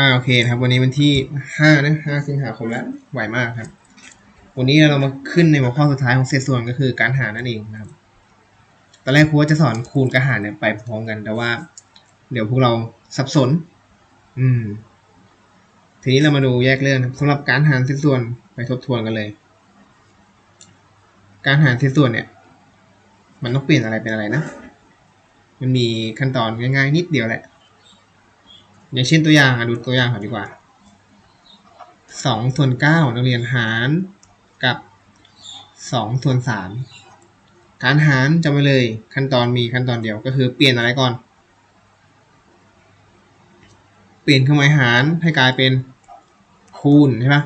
อ่าโอเคนะครับ วันนี้วันที่ห้านะห้าสิงหาคมแล้วไหวมากครับ วันนี้เรามาขึ้นในหัวข้อสุดท้ายของเศษส่วนก็คือการหารนั่นเองนะครับตอนแรกครูว่าจะสอนคูณกับหารเนี่ยไปพร้อมกัน แต่ว่า เดี๋ยวพวกเราสับสน อืม ทีนี้เรามาดูแยกเรื่องครับสำหรับการหารเศษส่วนไปทบทวนกันเลย การหารเศษส่วนเนี่ย มันต้องเปลี่ยนอะไรเป็นอะไรนะมันมีขั้นตอนง่ายๆนิดเดียวแหละ อย่างเช่นตัวอย่างอะดูตัวอย่างก่อนดีกว่าสองส่วนเก้านักเรียนหารกับสองส่วนสามการหารจำไว้เลยขั้นตอนมีขั้นตอนเดียวก็คือเปลี่ยนอะไรก่อน เปลี่ยนเครื่องหมายหารให้กลายเป็นคูณใช่ปะ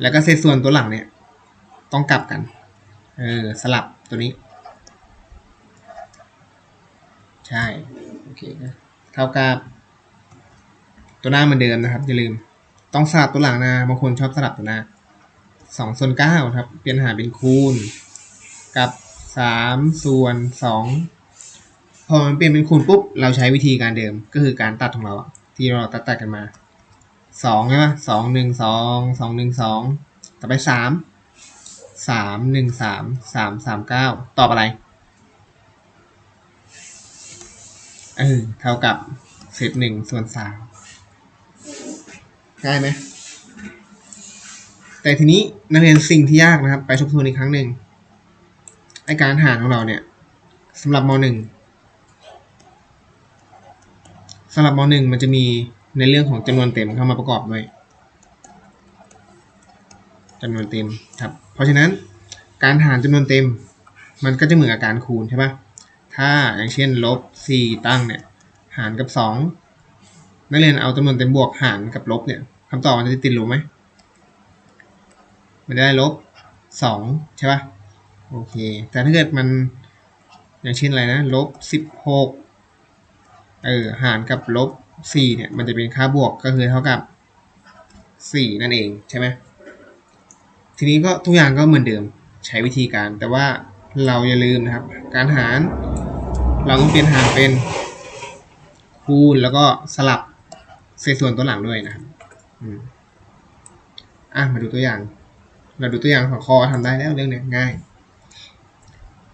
แล้วก็เศษส่วนตัวหลังเนี่ย ต้องกลับกัน เออ สลับตัวนี้ ใช่ โอเคนะเท่ากับ ตัวหน้าเหมือนเดิมนะครับอย่าลืม ต้องสลับตัวหลังนะบางคนชอบสลับตัวหน้าสองส่วนเก้าครับ เปลี่ยนหารเป็นคูณ กับสามส่วนสองพอมันเปลี่ยนเป็นคูณปุ๊บเราใช้วิธีการเดิมก็คือการตัดของเราที่เราตัดตัดกันมาสองใช่ไหมสองหนึ่งสองสองหนึ่งสองต่อไปสามสามหนึ่งสามสามสามเก้าตอบอะไรเออเท่ากับเศษหนึ่งส่วนสาม ง่ายไหมแต่ทีนี้นักเรียนสิ่งที่ยากนะครับ ไปทบทวนอีกครั้งหนึ่งไอการหารของเราเนี่ยสำหรับมหนึ่งสำหรับมหนึ่งมันจะมีในเรื่องของจำนวนเต็มเข้ามาประกอบด้วยจำนวนเต็มครับเพราะฉะนั้นการหารจำนวนเต็ม มันก็จะเหมือนกับการคูณใช่ปะถ้าอย่างเช่นลบสี่ตั้งเนี่ยหารกับสอง นักเรียนเอาจำนวนเต็มบวกหารกับลบเนี่ยคำตอบมันจะติดลบไหมมันได้ลบสองใช่ป่ะโอเค แต่ถ้าเกิดมันอย่างเช่นอะไรนะลบสิบหกเออหารกับลบสี่เนี่ยมันจะเป็นค่าบวกก็คือเท่ากับสี่นั่นเองใช่ไหมทีนี้ก็ทุกอย่างก็เหมือนเดิมใช้วิธีการ แต่ว่าเราอย่าลืมนะครับ การหาร เราต้องเปลี่ยนหารเป็นคูณแล้วก็สลับ เศษส่วนตัวหลังด้วยนะครับอะมาดูตัวอย่าง เราดูตัวอย่างของคอทำได้แล้วเรื่องนี้ง่าย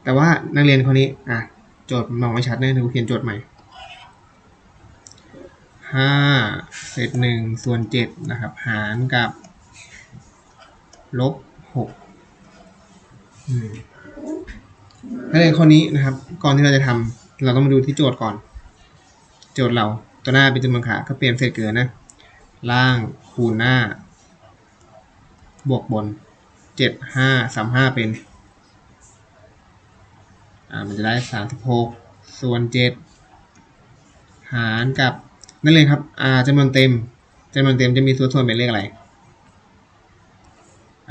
แต่ว่านักเรียนคนนี้อะโจทย์มองไม่ชัดเนี่ยเดี๋ยวเขียนโจทย์ใหม่ห้าเศษหนึ่งส่วนเจ็ดนะครับ หารกับลบหกนักเรียนคนนี้นะครับ ก่อนที่เราจะทำเราต้องมาดูที่โจทย์ก่อน โจทย์เรา ตัวหน้าเป็นจำนวนขาก็เปลี่ยนเศษเกลือนะ ล่างคูณหน้า บวกบนเจ็ดห้าสามห้าเป็นอ่ามันจะได้สามสิบหกส่วนเจ็ดหารกับนั่นเลยครับอ่าจำนวนเต็มจำนวนเต็มจะมีส่วนส่วนเป็นเลขอะไร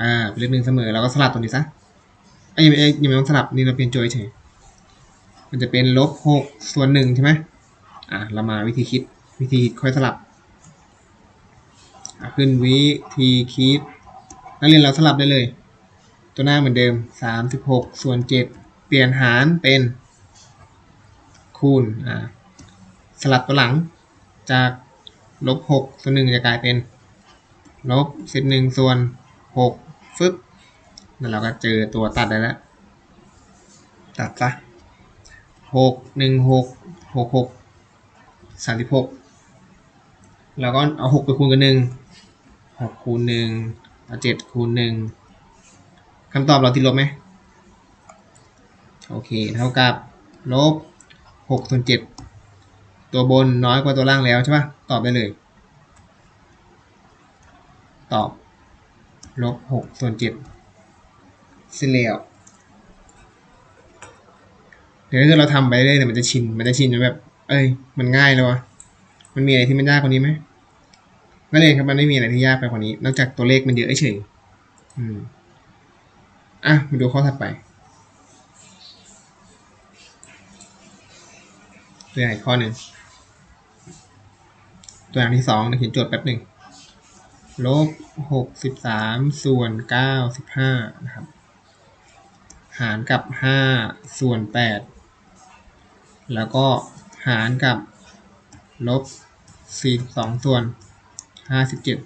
อ่าเป็นเลขหนึ่งเสมอเราก็สลับตรงนี้ซะไอ้ยังไม่ยังไม่ต้องสลับนี่เราเปลี่ยนโจยเฉยมันจะเป็นลบหกส่วนหนึ่งใช่ไหม อ่าเรามาวิธีคิดวิธีค่อยสลับขึ้นวิธีคิด นักเรียนเราสลับได้เลย ตัวหน้าเหมือนเดิม 36 ส่วน 7 เปลี่ยนหารเป็นคูณอ่าสลับตัวหลังจากลบ6ส่วน1จะกลายเป็นลบเศษหนึ่งส่วน6ฟึบแล้วเราก็เจอตัวตัดได้แล้ว ตัดซะ6 1 6 6 6 36แล้วก็เอา6ไปคูณกับ1 6คูณ1เอา7คูณ1คำตอบเราติดลบไหมโอเค เท่ากับลบ6ส่วน7ตัวบนน้อยกว่าตัวล่างแล้วใช่ปะตอบได้เลย ตอบลบ6ส่วน7สิ้นแล้วเดี๋ยวถ้าเราทำไปเรื่อยๆมันจะชิน มันจะชินจนแบบ เอ้ย มันง่ายเลยวะมันมีอะไรที่มันยากกว่านี้ไหมนักเรียครับมันไม่มีอะไรที่ยากไปกว่านี้ นอกจากตัวเลขมันเยอะเฉยอืมอะมาดูข้อถัดไปตัวอย่างอีกข้อหนึ่งตัวอย่างที่สองเดี๋ยวเขียนโจทย์แป๊บหนึ่งลบหกสิบสามส่วนเก้าสิบห้านะครับ หารกับห้าส่วนแปดแล้วก็ หารกับลบสี่สองส่วนห้าสิบเจ็ด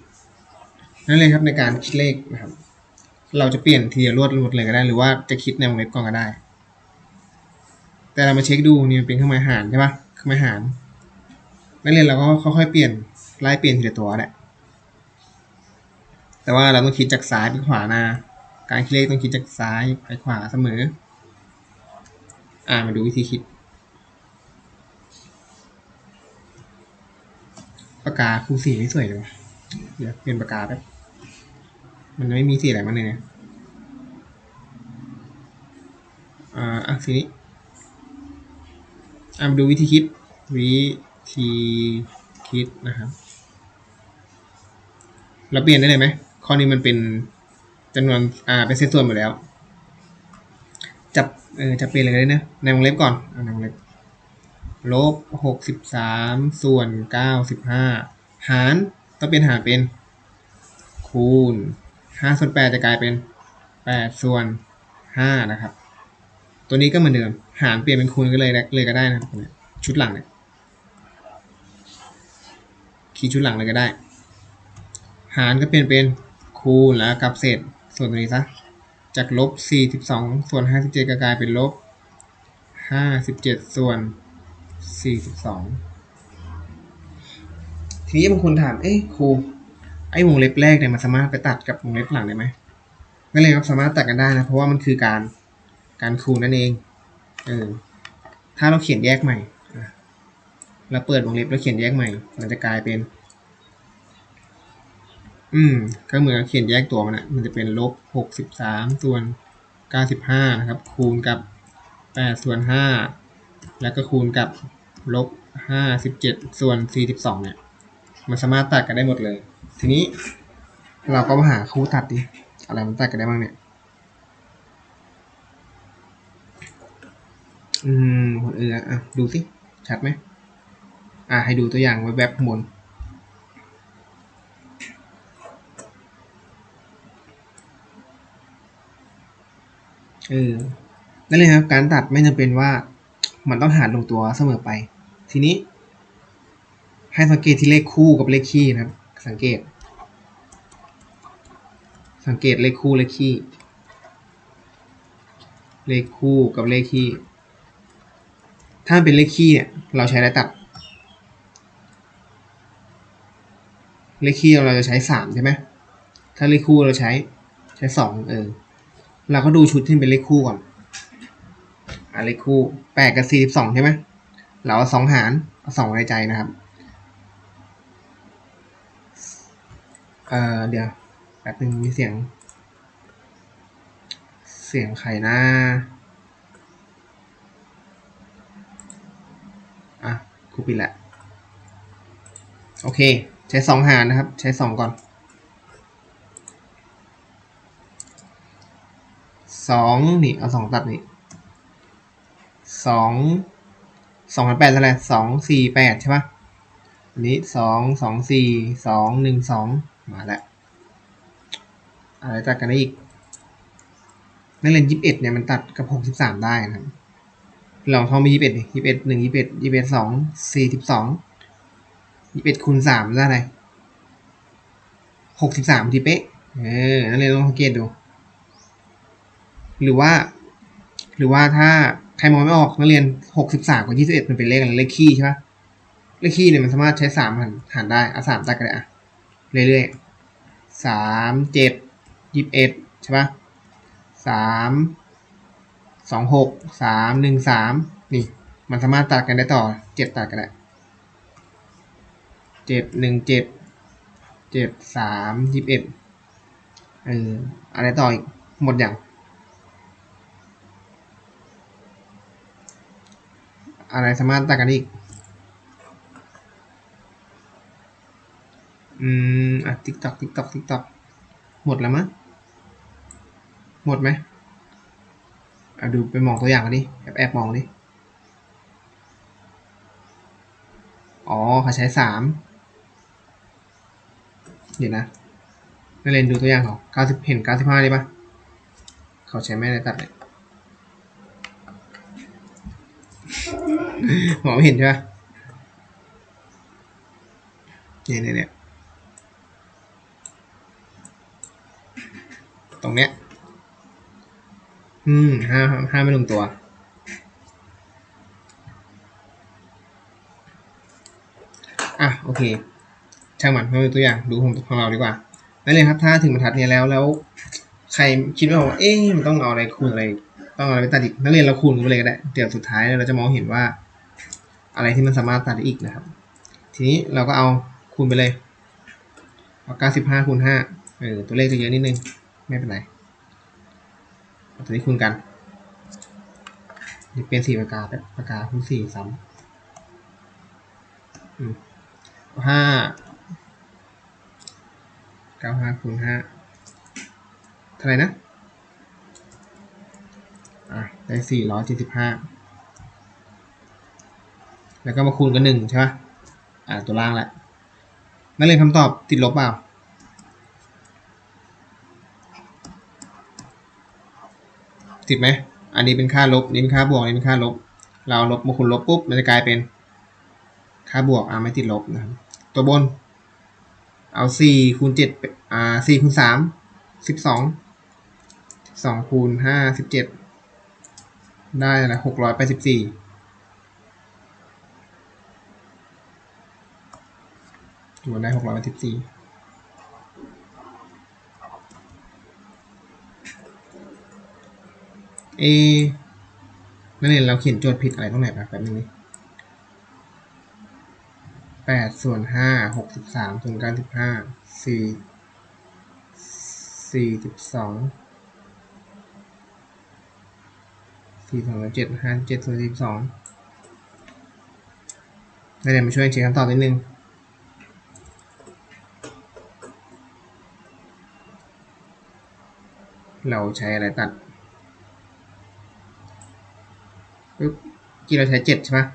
นั่นเลยครับในการคิดเลขนะครับ เราจะเปลี่ยนทีเดียวรวดรวดเลยก็ได้ หรือว่าจะคิดในวงเล็บก่อนก็ได้ แต่เรามาเช็คดูนี่มันเป็นเครื่องหมายหารใช่ปะเครื่องหมายหาร นักเรียเราก็ค่อยๆเปลี่ยนไล่เปลี่ยนทีละตัวแหละแต่ว่าเราต้องคิดจากซ้ายไปขวานะ การคิดเลขต้องคิดจากซ้ายไปขวาเสมอ อ่ามาดูวิธีคิด ปากกาคูสีไม่สวยเลยวะเดี๋ยวเปลี่ยนปากกาแป๊บมันไม่มีสีอะไรมาเลยเนี่ยอ่าอะสีนี้อะมาดูวิธีคิดวิธีคิดนะครับ เราเปลี่ยนได้เลยไหมข้อนี้มันเป็นจำนวนอ่าเป็นเศษส่วนหมดแล้ว จับเออจะเปลี่ยนอะไรเลยนะในวงเล็บก่อนอในวงเล็บ ลบหกสิบสามส่วนเก้าสิบห้าหารต้องเปลี่ยนหารเป็น คูณห้าส่วนแปดจะกลายเป็นแปดส่วนห้านะครับ ตัวนี้ก็เหมือนเดิม หารเปลี่ยนเป็นคูณก็เลยเลยก็ได้นะครับชุดหลังเนี่ยคีย์ชุดหลังเลยก็ได้ หารก็เปลี่ยนเป็นคูณแล้วกับเศษส่วนตัวนี้ซะจากลบสี่สิบสองส่วนห้าสิบเจ็ดก็กลายเป็นลบห้าสิบเจ็ดส่วน สี่สิบสองทีนี้บางคนถาม เอ้ครู ไอ้วงเล็บแรกเนี่ยมันสามารถไปตัดกับวงเล็บหลังได้ไหมนั่นเลยครับสามารถตัดกันได้นะ เพราะว่ามันคือการการคูณนั่นเอง เออ ถ้าเราเขียนแยกใหม่เราเปิดวงเล็บแล้วเขียนแยกใหม่ มันจะกลายเป็น อืม ก็เหมือนเขียนแยกตัวมันอะมันจะเป็นลบหกสิบสามส่วนเก้าสิบห้านะครับ คูณกับแปดส่วนห้า แล้วก็คูณกับลบห้าสิบเจ็ดส่วนสี่สิบสองเนี่ย มันสามารถตัดกันได้หมดเลย ทีนี้เราก็มาหาคู่ตัดดิ อะไรมันตัดกันได้บ้างเนี่ย อืมคนอื่นอะ ดูสิ ชัดไหม อะ ให้ดูตัวอย่างไว้แบบบนเออนั่นเลยครับ การตัดไม่จำเป็นว่า มันต้องหารลงตัวเสมอไป ทีนี้ ให้สังเกตที่เลขคู่กับเลขคี่นะครับ สังเกต สังเกตเลขคู่เลขคี่ เลขคู่กับเลขคี่ ถ้าเป็นเลขคี่เนี่ยเราใช้อะไรตัด เลขคี่เราจะใช้สามใช่ไหมถ้าเลขคู่เราใช้ใช้สองเออเราก็ดูชุดที่เป็นเลขคู่ก่อน อะเลขคู่แปดกับสี่สิบสองใช่ไหมเราเอาสองหารสองไว้ใจนะครับ เอ่อเดี๋ยวแป๊บนึงมีเสียง เสียงใครนะอะครูปิดแหละโอเค ใช้สองหารนะครับ ใช้สองก่อนสองนี่ เอาสองตัดนี่ สองสองพันแปดเท่าไหร่สองสี่แปดใช่ปะอันนี้สองสองสี่สองหนึ่งสองมาแล้วอะไรตัดกันได้อีกนักเรียนยี่สิบเอ็ดเนี่ยมันตัดกับหกสิบสามได้นะครับลองท่องไปยี่สิบเอ็ดยี่สิบเอ็ดหนึ่งยี่สิบเอ็ดยี่สิบเอ็ดสองสี่สิบสองยี่สิบเอ็ดคูณสามได้อะไรหกสิบสามทีเป๊ะเออนักเรียนลองสังเกตดู หรือว่า หรือว่าถ้า ใครมองไม่ออกนักเรียนหกสิบสามกับยี่สิบเอ็ดมันเป็นเลขอะไรเลขคี่ใช่ปะเลขคี่เนี่ยมันสามารถใช้สามหารหารได้เอาสามตัดกันเลยอะเรื่อยๆสามเจ็ดยี่สิบเอ็ดใช่ปะสามสองหกสามหนึ่งสามนี่ มันสามารถตัดกันได้ต่อเจ็ดตัดกันได้เจ็ดหนึ่งเจ็ดเจ็ดสามยี่สิบเอ็ดเอออะไรต่ออีกหมดอย่าง อะไรสามารถตัดกันอีก อืม อะติ๊กตอกติ๊กตอกติ๊กตอกหมดแล้วมั้งหมดไหมอะดูไปมองตัวอย่างกันดิ แอบแอบมองดิ อ๋อเขาใช้สามเดี๋ยวนะนักเรียนดูตัวอย่างเขาเก้าสิบเห็นเก้าสิบห้าได้ปะเขาใช้แม่ได้ตัดเลย หมอไม่เห็นใช่ไหมเนี่ยเนี่ยนี่ตรงเนี้ย อืมห้าห้าไม่ลงตัว อะ โอเค ช่างมันมาดูตัวอย่าง ดูของของเราดีกว่า นั่นเลยครับ ถ้าถึงบรรทัดนี้แล้ว แล้ว ใครคิดว่า เอ๊ะ มันต้องเอาอะไรคูณอะไร ต้องเอาอะไรไปตัดอีก นักเรียนเราคูณกันไปเลยก็ได้ เดี๋ยวสุดท้ายเราจะมองเห็นว่า อะไรที่มันสามารถตัดได้อีกนะครับ ทีนี้เราก็เอาคูณไปเลยเอาเก้าสิบห้าคูณห้าเออตัวเลขจะเยอะนิดนึง ไม่เป็นไรเอาตัวนี้คูณกันนี่เป็นสี่ปากกาแบบปากกาคูณสี่ซ้ำอืมห้าเก้าห้าคูณห้าเท่าไหร่นะอะได้สี่ร้อยเจ็ดสิบห้า แล้วก็มาคูณกันหนึ่งใช่ไหมอ่าตัวล่างแหละนักเรียนคำตอบติดลบเปล่า ติดไหม อันนี้เป็นค่าลบ นี่เป็นค่าบวก นี่เป็นค่าลบ เราลบมาคูณลบปุ๊บ มันจะกลายเป็นค่าบวกอ่าไม่ติดลบนะครับ ตัวบน เอา4คูณ7อ่า4คูณ3 12 12คูณ5 17 ได้อะไร684 อยแปดสิบสี่ตัวได้หกร้อยสิบสี่เอนักเรียนเราเขียนโจทย์ผิดอะไรตรงไหนปะแป๊บนึงนี่แปดส่วนห้าหกสิบสามส่วนเก้าสิบห้าสี่สี่สิบสองสี่สองเจ็ดห้าเจ็ดส่วนสิบสองนักเรียนมาช่วยเช็คคำตอบนิดนึง เราใช้อะไรตัดปึ๊บกี่เราใช้เจ็ดใช่ปะ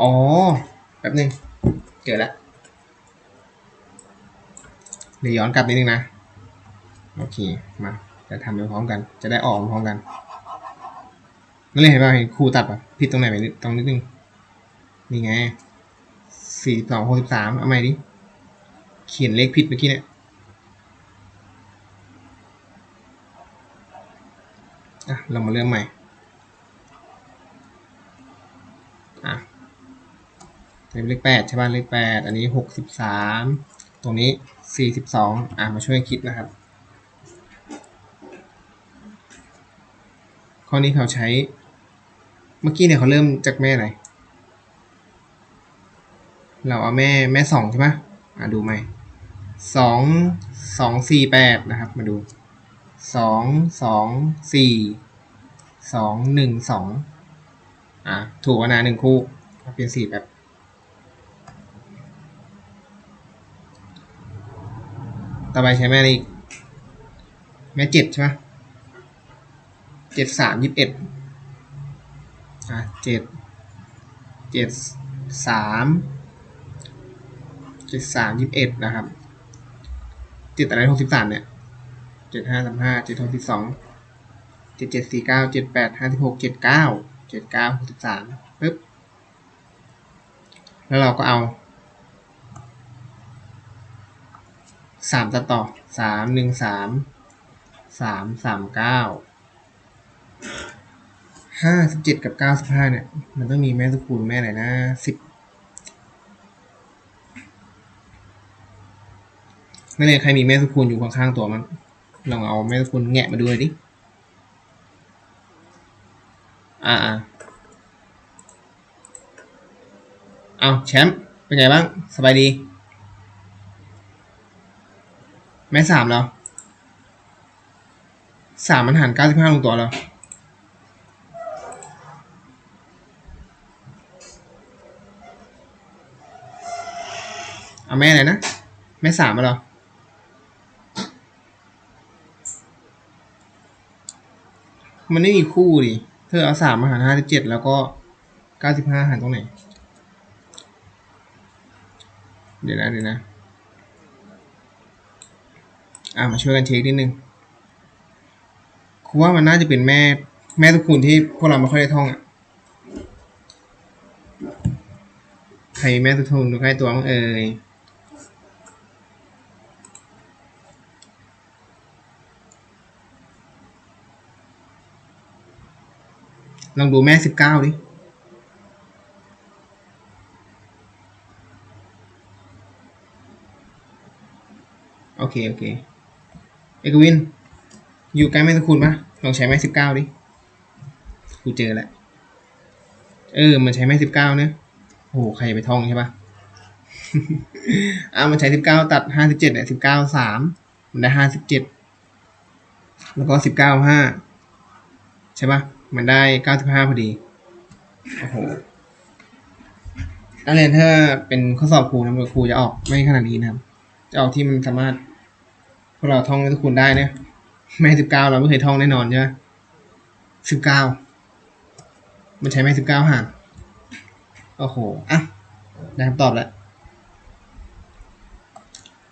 อ๋อแป๊บนึงเจอแล้วเดี๋ยวย้อนกลับนิดนึงนะ โอเค มา จะทำไปพร้อมกัน จะได้ออกพร้อมกันนั่นเลยเห็นป่ะเห็นครูตัดป่ะผิดตรงไหนไปนิดตรงนิดนึง นี่ไงสี่สองหกสิบสามเอาใหม่ดิ เขียนเลขผิดเมื่อกี้เนี่ยอะเรามาเริ่มใหม่อะเป็นเลขแปดใช่ป่ะเลขแปดอันนี้หกสิบสามตรงนี้สี่สิบสองอะมาช่วยคิดนะครับ ข้อนี้เขาใช้ เมื่อกี้เนี่ยเขาเริ่มจากแม่ไหน เราเอาแม่แม่สองใช่ปะ อะดูใหมสองสองสี่แปดนะครับ มาดูสองสองสี่สองหนึ่งสองอะถูกนะหนึ่งคู่เอาเป็นสี่แบบต่อไปใช้แม่อะไรอีก แม่เจ็ดใช่ปะเจ็ดสามยี่สิบเอ็ดอะเจ็ดเจ็ดสาม จ็ดสามยี่สิบเอ็ดนะครับเจ็ดอะไรหกสิบสามเนี่ยเจ็ดห้าสามห้าเจ็ดหกสิบสองเจ็ดเจ็ดสี่เก้าเจ็ดแปดห้าสิบหกเจ็ดเก้าเจ็ดเก้าหกสิบสามปึ๊บแล้วเราก็เอาสามตัดต่อสามหนึ่งสามสามสามเก้าห้าสิบเจ็ดกับเก้าสิบห้าเนี่ย มันต้องมีแม่สกุลแม่ไหนนะสิบ ไม่เลยใครมีแม่สกุลอยู่ข้างๆตัวมันลองเอาแม่สกุลแงะมาดูเลยดิ อ่าเอาแชมป์เป็นไงบ้าง สบายดี แม่สามแล้วสามมันหันเก้าสิบห้าลงตัวแล้วเอาแม่ไหนนะ แม่สามมาหรอ มันไม่มีคู่ดิ เธอเอาสามมาหารห้าสิบเจ็ดแล้วก็เก้าสิบห้าหารตรงไหน เดี๋ยวนะเดี๋ยวนะ อะมาช่วยกันเช็คนิดนึงครูว่ามันน่าจะเป็นแม่แม่ทุกคูณที่พวกเราไม่ค่อยได้ท่องอะ ใครแม่ทุกคูณดูใกล้ตัวมั้งเอ่ย ลองดูแม่สิบเก้าดิ โอเค โอเค เอกวิน อยู่ใกล้แม่ตะคุณปะลองใช้แม่สิบเก้าดิ กูเจอแล้ว เออ มันใช้แม่สิบเก้าเนี่ยโอ้โห ใครไปท่องใช่ปะอ่ามันใช้สิบเก้าตัดห้าสิบเจ็ดเนี่ยสิบเก้าสามมันได้ห้าสิบเจ็ดแล้วก็สิบเก้าห้าใช่ปะ มันได้เก้าสิบห้าพอดี โอ้โหนักเรียนถ้าเป็นข้อสอบครูนะครูจะออกไม่ขนาดนี้นะครับ จะออกที่มันสามารถ พวกเราท่องทุกคนได้นี่ยแม่สิบเก้าเราไม่เคยท่องแน่นอนใช่ไหมสิบเก้ามันใช้แม่สิบเก้าหารโอ้โห อะ ได้คำตอบแล้ว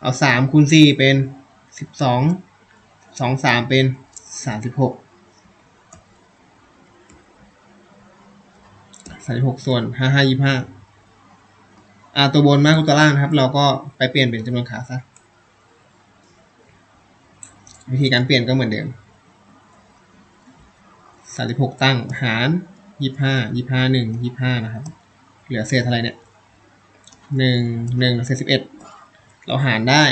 เอาสามคูณสี่เป็นสิบสองสองสามเป็นสามสิบหก สามสิบหกส่วนห้าห้ายี่ห้าอ่าตัวบนมากกว่าตัวล่างนะครับ เราก็ไปเปลี่ยนเป็นจำนวนขาซะวิธีการเปลี่ยนก็เหมือนเดิมสามสิบหกตั้งหารยี่ห้ายี่ห้าหนึ่งยี่ห้านะครับ เหลือเศษเท่าไรเนี่ยหนึ่งหนึ่งเศษสิบเอ็ดเราหารได้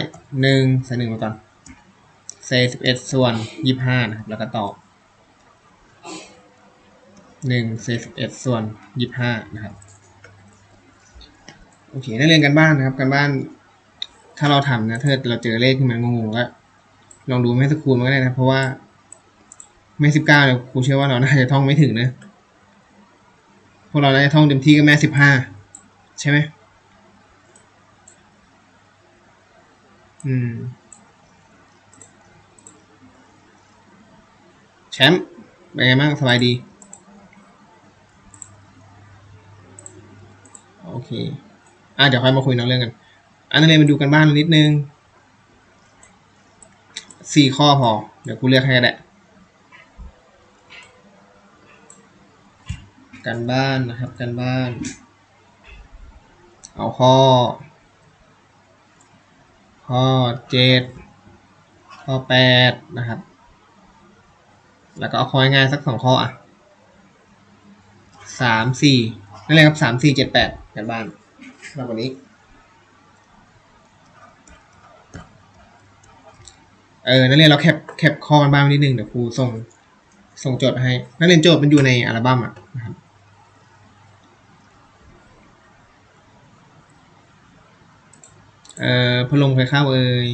หนึ่งใส่หนึ่งมาก่อนเศษสิบเอ็ดส่วนยี่ห้านะครับ แล้วก็ตอบ หนึ่งเศษสิบเอ็ดส่วนยี่ห้านะครับโอเคนักเรียนกันบ้านนะครับกันบ้าน ถ้าเราทำนะถ้าเราเจอเลขที่มันงงๆก็ลองดูแม่สกูลมันก็ได้นะ เพราะว่าแม่สิบเก้าเนี่ยครูเชื่อว่าเราน่าจะท่องไม่ถึงนะพวกเราน่าจะท่องเต็มที่ก็แม่สิบห้าใช่ไหมอืมแชมป์เป็นไงบ้างสบายดี โอเค อะเดี๋ยวค่อยมาคุยนอกเรื่องกันอันนักเรียมาดูกันบ้านนิดนึงสี่ข้อพอ เดี๋ยวกูเลือกให้ก็ได้กันบ้านนะครับกันบ้าน เอาข้อ ข้อเจ็ดข้อแปดนะครับ แล้วก็เอาข้อง่ายสักสองข้ออะสามสี่นั่นเลยครับสามสี่เจ็ดแปดกันบ้าน สำหรับวันนี้ เออ นักเรียนเราแคปแคปข้อกันบ้างนิดนึง เดี๋ยวครูส่งส่งโจทย์มาให้ นักเรียนโจทย์มันอยู่ในอัลบั้มอะนะครับเอ่อพลงเคยเข้าเอ่ย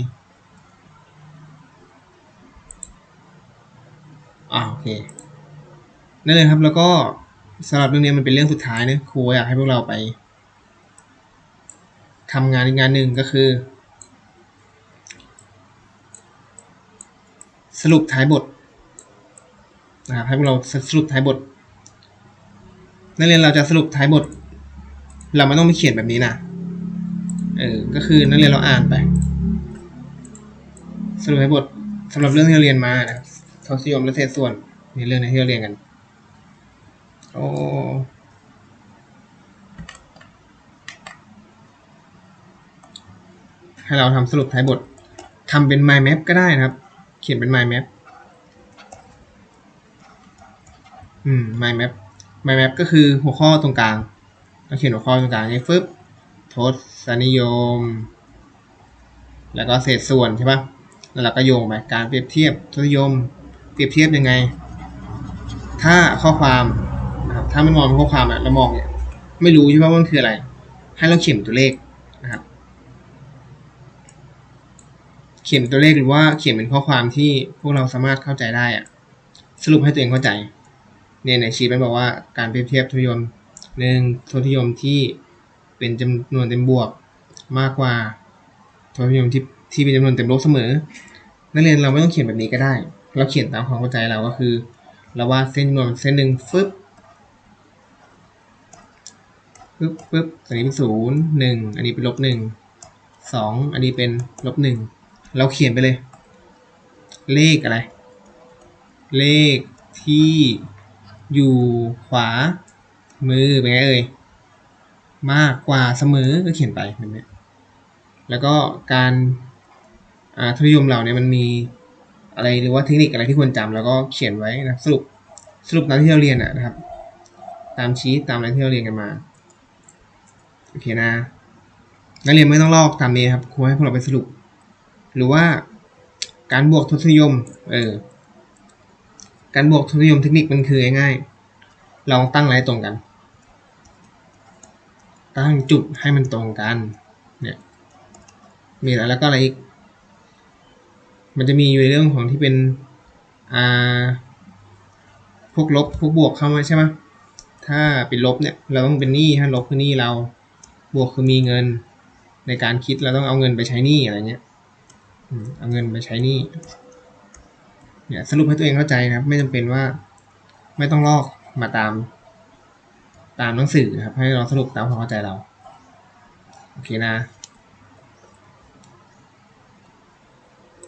อ่าโอเคนั่นเลยครับแล้วก็สำหรับเรื่องนี้มันเป็นเรื่องสุดท้ายนะครูอยากให้พวกเราไป ทำงานอีกงานหนึ่งก็คือ สรุปท้ายบทนะครับให้พวกเราสรุปท้ายบทนักเรียนเราจะสรุปท้ายบท เราไม่ต้องไปเขียนแบบนี้นะเออก็คือนักเรียนเราอ่านไป สรุปท้ายบทสำหรับเรื่องที่เราเรียนมานะครับทศนิยมและเศษส่วนในเรื่องที่เราเรียนกันโอ้ ให้เราทำสรุปท้ายบททำเป็น mind map ก็ได้นะครับ เขียนเป็น mind map อืม mind map mind map ก็คือหัวข้อตรงกลางเราเขียนหัวข้อตรงกลางนี้ฟึบทศนิยม แล้วก็เศษส่วนใช่ปะแล้วเราก็โยงไปการเปรียบเทียบทศนิยม เปรียบเทียบยังไง ถ้าข้อความนะครับถ้ามันมองเป็นข้อความอะเรามองเนี่ยไม่รู้ใช่ปะว่ามันคืออะไร ให้เราเขียนตัวเลขนะครับ เขียนตัวเลขหรือว่าเขียนเป็นข้อความที่พวกเราสามารถเข้าใจได้อะสรุปให้ตัวเองเข้าใจเนี่ยในชีตมันบอกว่าการเปรียบเทียบทศนิยมหนึ่งทศนิยมที่เป็นจำนวนเต็มบวกมากกว่าทศนิยมที่ที่เป็นจำนวนเต็มลบเสมอ นักเรียนเราไม่ต้องเขียนแบบนี้ก็ได้ เราเขียนตามความเข้าใจเราก็คือ เราวาดเส้นจำนวนเส้นหนึ่งฟึบฟึ๊บฟึ๊บอันนี้เป็นศูนย์หนึ่งอันนี้เป็นลบหนึ่งสองอันนี้เป็นลบหนึ่ง เราเขียนไปเลย เลขอะไร เลขที่อยู่ขวา มือเป็นไงเอ่ยมากกว่าเสมอก็เขียนไปแบบนี้แล้วก็การอ่าทศนิยมเราเนี่ยมันมีอะไรหรือว่าเทคนิคอะไรที่ควรจำแล้วก็เขียนไว้นะสรุปสรุปตามที่เราเรียนนะครับ ตามชีตตามอะไรที่เราเรียนกันมาโอเคนะนักเรียนไม่ต้องลอกตามนี้ครับครูให้พวกเราไปสรุป หรือว่าการบวกทศนิยม เออ การบวกทศนิยมเทคนิคมันคือง่ายๆ เราตั้งอะไรตรงกัน ตั้งจุดให้มันตรงกัน เนี่ย มีอะไรแล้วก็อะไรอีก มันจะมีอยู่ในเรื่องของที่เป็น อ่า พวกลบ พวกบวกเข้ามาใช่ไหมถ้าเป็นลบเนี่ย เราต้องเป็นหนี้ถ้าลบคือหนี้เรา บวกคือมีเงิน ในการคิดเราต้องเอาเงินไปใช้หนี้อะไรเงี้ย เอาเงินไปใช้หนี้เนี่ยสรุปให้ตัวเองเข้าใจนะครับ ไม่จำเป็นว่า ไม่ต้องลอกมาตาม ตามหนังสือนะครับ ให้เราสรุปตามความเข้าใจเรา โอเคนะ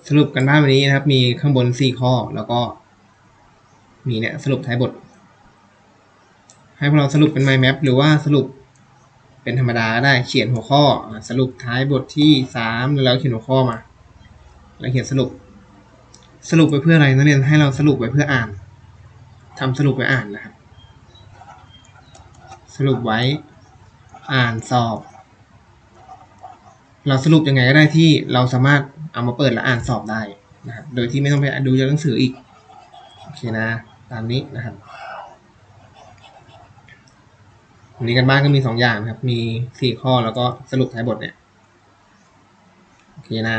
สรุปกันบ้านวันนี้นะครับ มีข้างบนสี่ข้อแล้วก็ มีเนี่ยสรุปท้ายบท ให้พวกเราสรุปเป็น mind map หรือว่าสรุปเป็นธรรมดาก็ได้เขียนหัวข้อ สรุปท้ายบทที่สามแล้วเขียนหัวข้อมา แล้วเขียนสรุป สรุปไปเพื่ออะไรนักเรียนให้เราสรุปไปเพื่ออ่านทำสรุปไว้อ่านนะครับ สรุปไว้อ่านสอบ เราสรุปยังไงก็ได้ที่เราสามารถเอามาเปิดและอ่านสอบได้นะครับโดยที่ไม่ต้องไปดูจากหนังสืออีกโอเคนะตามนี้นะครับวันนี้กันบ้านก็มีสองอย่างครับ มีสี่ข้อแล้วก็สรุปท้ายบทเนี่ย โอเคนะ